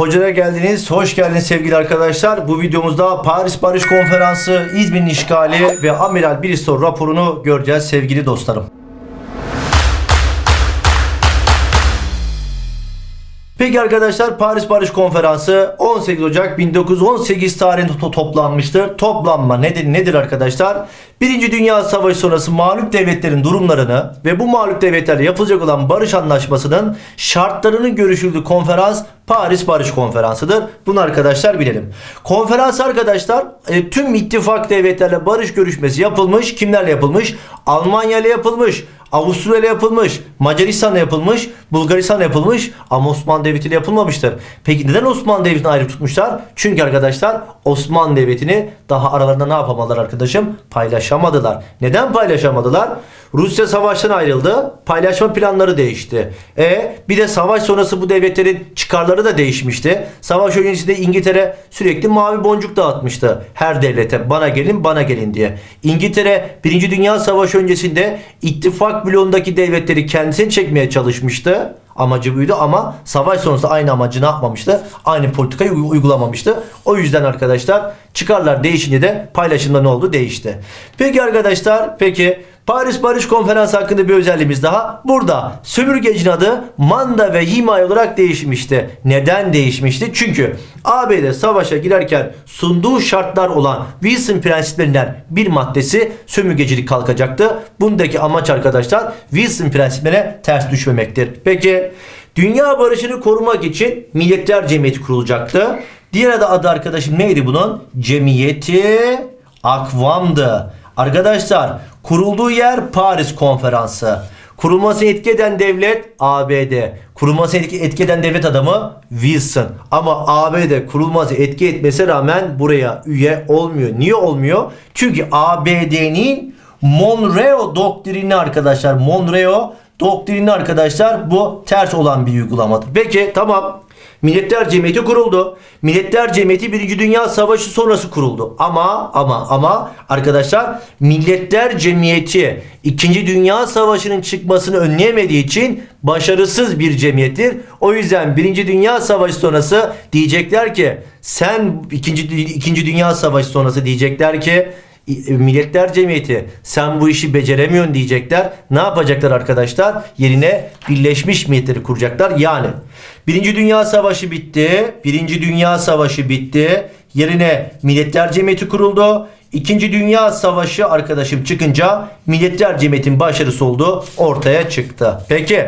Hocaya geldiniz, hoş geldiniz sevgili arkadaşlar. Bu videomuzda Paris Barış Konferansı, İzmir'in işgali ve Amiral Bristol raporunu göreceğiz sevgili dostlarım. Peki arkadaşlar Paris Barış Konferansı 18 Ocak 1918 tarihinde to- toplanmıştır. Toplanma nedir, nedir arkadaşlar? Birinci Dünya Savaşı sonrası mağlup devletlerin durumlarını ve bu mağlup devletlerle yapılacak olan barış anlaşmasının şartlarının görüşüldüğü konferans Paris Barış Konferansı'dır. Bunu arkadaşlar bilelim. Konferans arkadaşlar e, tüm ittifak devletlerle barış görüşmesi yapılmış. Kimlerle yapılmış? Almanya ile yapılmış. Avusturya ile yapılmış, Macaristan'la yapılmış, Bulgaristan'la yapılmış ama Osmanlı Devleti ile yapılmamıştır. Peki neden Osmanlı Devleti'ni ayrı tutmuşlar? Çünkü arkadaşlar Osmanlı Devleti'ni daha aralarında ne yapamadılar arkadaşım? Paylaşamadılar. Neden paylaşamadılar? Rusya savaştan ayrıldı. Paylaşma planları değişti. E bir de savaş sonrası bu devletlerin çıkarları da değişmişti. Savaş öncesinde İngiltere sürekli mavi boncuk dağıtmıştı. Her devlete bana gelin bana gelin diye. İngiltere 1. Dünya Savaşı öncesinde ittifak bloğundaki devletleri kendisine çekmeye çalışmıştı. Amacı buydu ama savaş sonrası aynı amacı ne yapmamıştı? Aynı politikayı uy- uygulamamıştı. O yüzden arkadaşlar çıkarlar değişince de paylaşımda ne oldu? Değişti. Peki arkadaşlar peki Paris Barış Konferansı hakkında bir özelliğimiz daha. Burada sömürgecinin adı Manda ve Himay olarak değişmişti. Neden değişmişti? Çünkü ABD savaşa girerken sunduğu şartlar olan Wilson prensiplerinden bir maddesi sömürgecilik kalkacaktı. Bundaki amaç arkadaşlar Wilson prensiplerine ters düşmemektir. Peki dünya barışını korumak için Milletler Cemiyeti kurulacaktı. Diğer adı, arkadaşım neydi bunun? Cemiyeti Akvam'dı. Arkadaşlar kurulduğu yer Paris Konferansı. Kurulmasını etki eden devlet ABD. Kurulmasını etki, etki eden devlet adamı Wilson. Ama ABD kurulması etki etmesine rağmen buraya üye olmuyor. Niye olmuyor? Çünkü ABD'nin Monroe doktrini arkadaşlar. Monroe doktrini arkadaşlar bu ters olan bir uygulamadır. Peki tamam. Milletler Cemiyeti kuruldu. Milletler Cemiyeti Birinci Dünya Savaşı sonrası kuruldu. Ama ama ama arkadaşlar Milletler Cemiyeti İkinci Dünya Savaşı'nın çıkmasını önleyemediği için başarısız bir cemiyettir. O yüzden Birinci Dünya Savaşı sonrası diyecekler ki sen ikinci, ikinci Dünya Savaşı sonrası diyecekler ki Milletler Cemiyeti sen bu işi beceremiyorsun diyecekler. Ne yapacaklar arkadaşlar? Yerine Birleşmiş Milletleri kuracaklar. Yani Birinci Dünya Savaşı bitti. Birinci Dünya Savaşı bitti. Yerine Milletler Cemiyeti kuruldu. İkinci Dünya Savaşı arkadaşım çıkınca Milletler Cemiyeti'nin başarısı oldu. Ortaya çıktı. Peki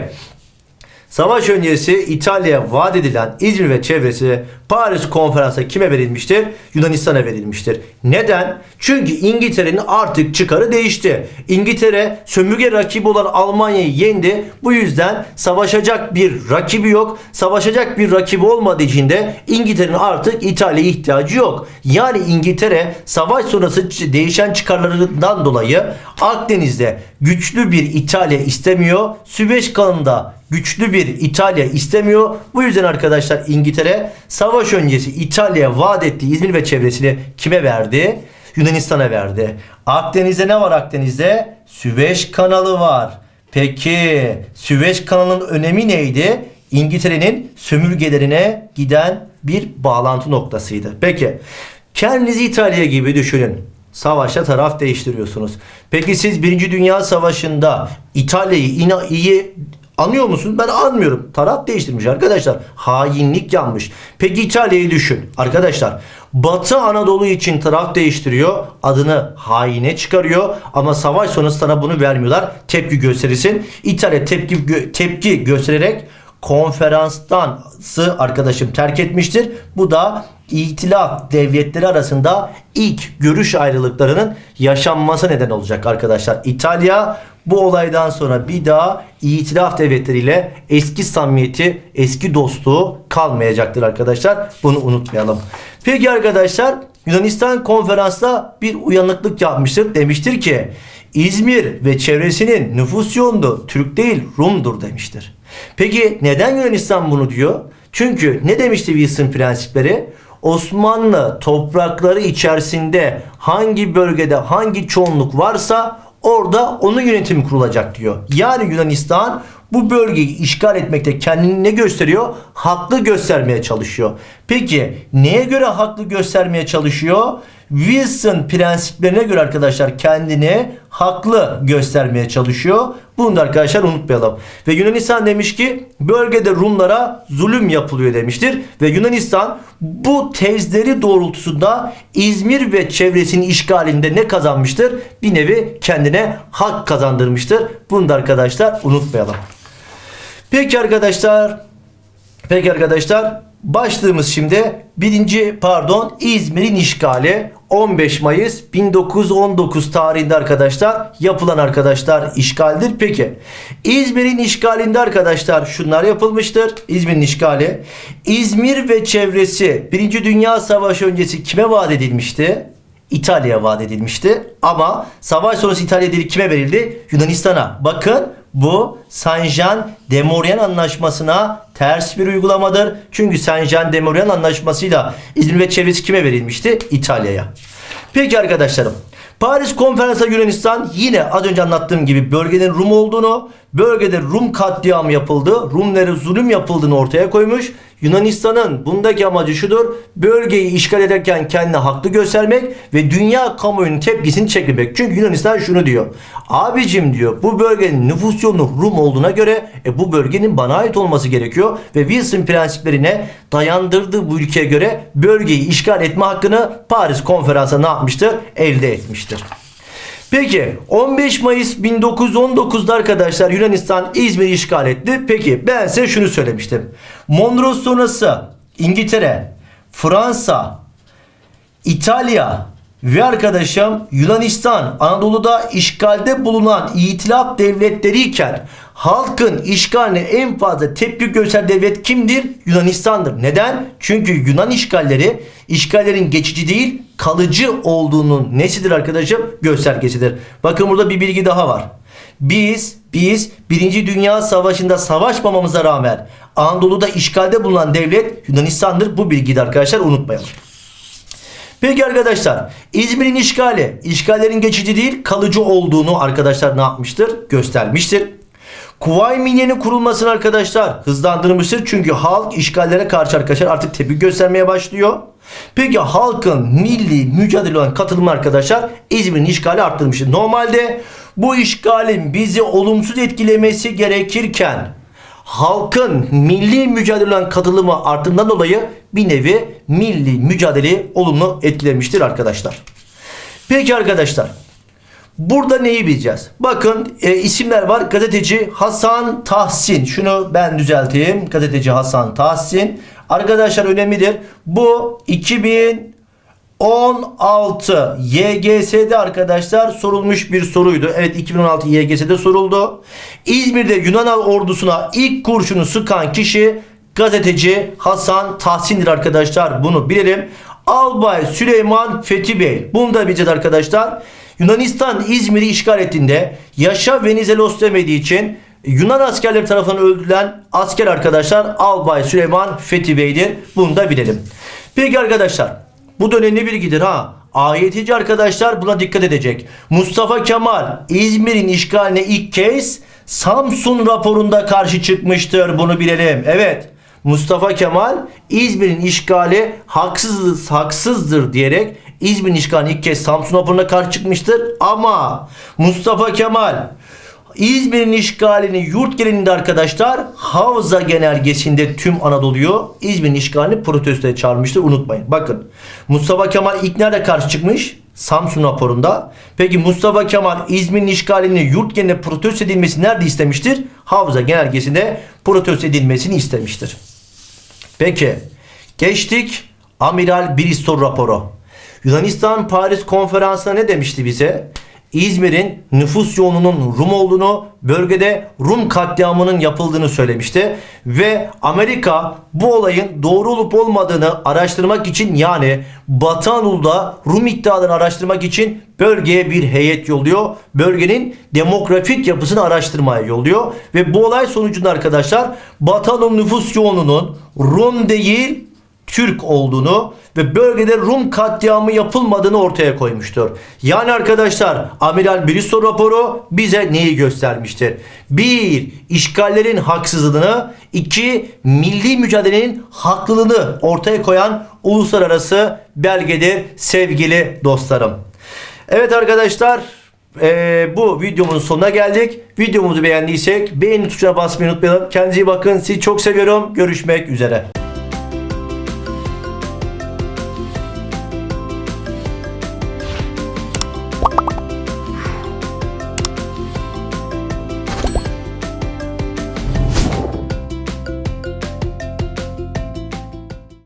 Savaş öncesi İtalya'ya vaat edilen İzmir ve çevresi Paris konferansa kime verilmiştir? Yunanistan'a verilmiştir. Neden? Çünkü İngiltere'nin artık çıkarı değişti. İngiltere sömürge rakibi olan Almanya'yı yendi. Bu yüzden savaşacak bir rakibi yok. Savaşacak bir rakibi olmadığı için de İngiltere'nin artık İtalya'ya ihtiyacı yok. Yani İngiltere savaş sonrası değişen çıkarlarından dolayı Akdeniz'de güçlü bir İtalya istemiyor. Süveyş kanalında güçlü bir İtalya istemiyor. Bu yüzden arkadaşlar İngiltere savaş öncesi İtalya'ya vaat ettiği İzmir ve çevresini kime verdi? Yunanistan'a verdi. Akdeniz'de ne var Akdeniz'de? Süveyş kanalı var. Peki Süveyş kanalının önemi neydi? İngiltere'nin sömürgelerine giden bir bağlantı noktasıydı. Peki kendinizi İtalya gibi düşünün. Savaşta taraf değiştiriyorsunuz. Peki siz Birinci Dünya Savaşı'nda İtalya'yı iyi anlıyor musunuz? Ben anmıyorum. Taraf değiştirmiş arkadaşlar. Hainlik yanmış. Peki İtalya'yı düşün. Arkadaşlar Batı Anadolu için taraf değiştiriyor. Adını haine çıkarıyor. Ama savaş sonrası sana bunu vermiyorlar. Tepki gösterirsin. İtalya tepki gö- tepki göstererek konferanstan arkadaşım terk etmiştir. Bu da İtilaf devletleri arasında ilk görüş ayrılıklarının yaşanması neden olacak arkadaşlar. İtalya bu olaydan sonra bir daha İtilaf devletleriyle eski samimiyeti, eski dostluğu kalmayacaktır arkadaşlar. Bunu unutmayalım. Peki arkadaşlar Yunanistan konferansta bir uyanıklık yapmıştır. Demiştir ki İzmir ve çevresinin nüfus yoğunluğu Türk değil Rum'dur demiştir. Peki neden Yunanistan bunu diyor? Çünkü ne demişti Wilson prensipleri? Osmanlı toprakları içerisinde hangi bölgede hangi çoğunluk varsa orada onun yönetimi kurulacak diyor. Yani Yunanistan bu bölgeyi işgal etmekte kendini ne gösteriyor? Haklı göstermeye çalışıyor. Peki neye göre haklı göstermeye çalışıyor? Wilson prensiplerine göre arkadaşlar kendini haklı göstermeye çalışıyor. Bunu da arkadaşlar unutmayalım. Ve Yunanistan demiş ki bölgede Rumlara zulüm yapılıyor demiştir. Ve Yunanistan bu tezleri doğrultusunda İzmir ve çevresinin işgalinde ne kazanmıştır? Bir nevi kendine hak kazandırmıştır. Bunu da arkadaşlar unutmayalım. Peki arkadaşlar. Peki arkadaşlar. Başlığımız şimdi birinci pardon İzmir'in işgali 15 Mayıs 1919 tarihinde arkadaşlar yapılan arkadaşlar işgaldir. Peki İzmir'in işgalinde arkadaşlar şunlar yapılmıştır. İzmir'in işgali İzmir ve çevresi 1. Dünya Savaşı öncesi kime vaat edilmişti? İtalya'ya vaat edilmişti. Ama savaş sonrası İtalya kime verildi? Yunanistan'a. Bakın bu Saint-Jean de Maurienne anlaşmasına ters bir uygulamadır. Çünkü Saint-Jean de Maurienne anlaşmasıyla İzmir ve çevresi kime verilmişti? İtalya'ya. Peki arkadaşlarım. Paris Konferansı Yunanistan yine az önce anlattığım gibi bölgenin Rum olduğunu, bölgede Rum katliamı yapıldı, Rumlara zulüm yapıldığını ortaya koymuş. Yunanistan'ın bundaki amacı şudur. Bölgeyi işgal ederken kendini haklı göstermek ve dünya kamuoyunun tepkisini çekmek. Çünkü Yunanistan şunu diyor. Abicim diyor bu bölgenin nüfus yoğunluğu Rum olduğuna göre e, bu bölgenin bana ait olması gerekiyor. Ve Wilson prensiplerine dayandırdığı bu ülkeye göre bölgeyi işgal etme hakkını Paris konferansı ne yapmıştır? Elde etmiştir. Peki 15 Mayıs 1919'da arkadaşlar Yunanistan İzmir'i işgal etti. Peki ben size şunu söylemiştim. Mondros sonrası İngiltere, Fransa, İtalya ve arkadaşım Yunanistan Anadolu'da işgalde bulunan itilaf devletleriyken halkın işgaline en fazla tepki gösteren devlet kimdir? Yunanistan'dır. Neden? Çünkü Yunan işgalleri işgallerin geçici değil kalıcı olduğunun nesidir arkadaşım? Göstergesidir. Bakın burada bir bilgi daha var. Biz biz Birinci Dünya Savaşı'nda savaşmamamıza rağmen Anadolu'da işgalde bulunan devlet Yunanistan'dır. Bu bilgiyi de arkadaşlar unutmayalım. Peki arkadaşlar İzmir'in işgali işgallerin geçici değil kalıcı olduğunu arkadaşlar ne yapmıştır? Göstermiştir. Kuvayi Milliye'nin kurulmasını arkadaşlar hızlandırmıştır. Çünkü halk işgallere karşı arkadaşlar artık tepki göstermeye başlıyor. Peki halkın milli mücadele olan katılımı arkadaşlar İzmir'in işgali arttırmıştır. Normalde bu işgalin bizi olumsuz etkilemesi gerekirken halkın milli mücadele olan katılımı arttığından dolayı bir nevi milli mücadeleyi olumlu etkilemiştir arkadaşlar. Peki arkadaşlar Burada neyi bileceğiz? Bakın e, isimler var. Gazeteci Hasan Tahsin. Şunu ben düzelteyim. Gazeteci Hasan Tahsin. Arkadaşlar önemlidir. Bu 2016 YGS'de arkadaşlar sorulmuş bir soruydu. Evet 2016 YGS'de soruldu. İzmir'de Yunan ordusuna ilk kurşunu sıkan kişi gazeteci Hasan Tahsin'dir arkadaşlar. Bunu bilelim. Albay Süleyman Fethi Bey. Bunu da bileceğiz arkadaşlar. Yunanistan İzmir'i işgal ettiğinde Yaşa Venizelos demediği için Yunan askerleri tarafından öldürülen asker arkadaşlar Albay Süleyman Fethi Bey'dir. Bunu da bilelim. Peki arkadaşlar bu da önemli bilgidir ha. AYT'ci arkadaşlar buna dikkat edecek. Mustafa Kemal İzmir'in işgaline ilk kez Samsun raporunda karşı çıkmıştır. Bunu bilelim. Evet. Mustafa Kemal İzmir'in işgali haksız, haksızdır diyerek İzmir'in işgaline ilk kez Samsun raporuna karşı çıkmıştır. Ama Mustafa Kemal İzmir'in işgalini yurt genelinde arkadaşlar Havza genelgesinde tüm Anadolu'yu İzmir'in işgalini protestoya çağırmıştır. Unutmayın. Bakın Mustafa Kemal ilk nerede karşı çıkmış? Samsun raporunda. Peki Mustafa Kemal İzmir'in işgalini yurt genelinde protesto edilmesi nerede istemiştir? Havza genelgesinde protesto edilmesini istemiştir. Peki geçtik Amiral Bristol raporu. Yunanistan Paris konferansında ne demişti bize? İzmir'in nüfus yoğunluğunun Rum olduğunu, bölgede Rum katliamının yapıldığını söylemişti. Ve Amerika bu olayın doğru olup olmadığını araştırmak için yani Batı Anadolu'da Rum iddialarını araştırmak için bölgeye bir heyet yolluyor. Bölgenin demografik yapısını araştırmaya yolluyor. Ve bu olay sonucunda arkadaşlar Batı Anadolu nüfus yoğunluğunun Rum değil Türk olduğunu ve bölgede Rum katliamı yapılmadığını ortaya koymuştur. Yani arkadaşlar Amiral Bristow raporu bize neyi göstermiştir? 1. işgallerin haksızlığını 2. Milli mücadelenin haklılığını ortaya koyan uluslararası belgedir sevgili dostlarım. Evet arkadaşlar eee, bu videomun sonuna geldik. Videomuzu beğendiysek beğeni tuşuna basmayı unutmayalım. Kendinize iyi bakın. Sizi çok seviyorum. Görüşmek üzere.